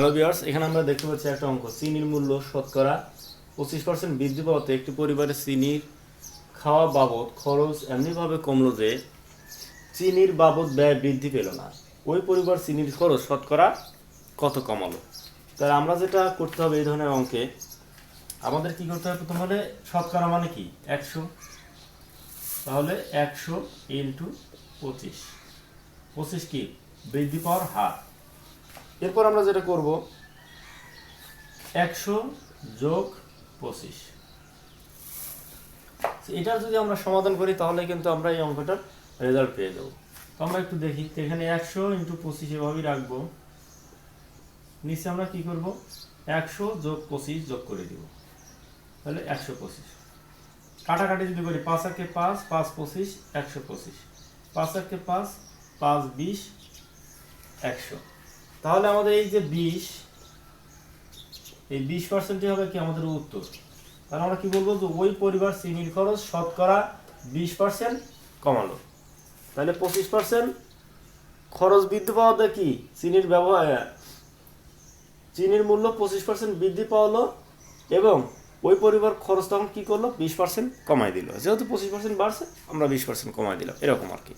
Hello বিয়ার্স এখানে আমরা দেখতে পাচ্ছি একটা অঙ্ক। চিনির মূল্য শতকরা পঁচিশ পার্সেন্ট বৃদ্ধি পাওয়াতে একটি পরিবারের চিনির খাওয়া বাবদ খরচ এমনিভাবে কমলো যে চিনির বাবদ ব্যয় বৃদ্ধি পেল না। ওই পরিবার চিনির খরচ শতকরা কত কমালো? তাই আমরা যেটা করতে হবে এই ধরনের অঙ্কে, আমাদের কি করতে হবে প্রথম? হলে শতকরা মানে কি? একশো। তাহলে একশো ইন্টু পঁচিশ। পঁচিশ কি? বৃদ্ধি পাওয়ার হার। এরপর আমরা যেটা করব, একশো যোগ পঁচিশ। এটার যদি আমরা সমাধান করি, তাহলে কিন্তু আমরা এই অঙ্কটার রেজাল্ট পেয়ে যাব। তো আমরা একটু দেখি এখানে একশো ইন্টু পঁচিশ এভাবেই রাখব। নিচে আমরা কি করব? একশো যোগ পঁচিশ যোগ করে দিব। তাহলে একশো পঁচিশ। কাটাকাটি যদি করি, পাঁচ একে পাঁচ পাঁচ পঁচিশ, একশো পঁচিশ। পাঁচ একে পাঁচ পাঁচ বিশ, একশো। তাহলে আমাদের এই যে বিশ, এই বিশ পার্সেন্টই হবে কি আমাদের উত্তর? তাহলে আমরা কি বলব যে ওই পরিবার চিনির খরচ শতকরা বিশ পার্সেন্ট কমালো। তাহলে পঁচিশ পার্সেন্ট খরচ বৃদ্ধি পাওয়াতে কি? চিনির ব্যবহার চিনির মূল্য পঁচিশ পার্সেন্ট বৃদ্ধি পাওয়ালো এবং ওই পরিবার খরচ তখন কি করল? বিশ পার্সেন্ট কমাই দিল। যেহেতু পঁচিশ পার্সেন্ট বাড়ছে, আমরা বিশ পার্সেন্ট কমাই দিলাম। এরকম আর কি।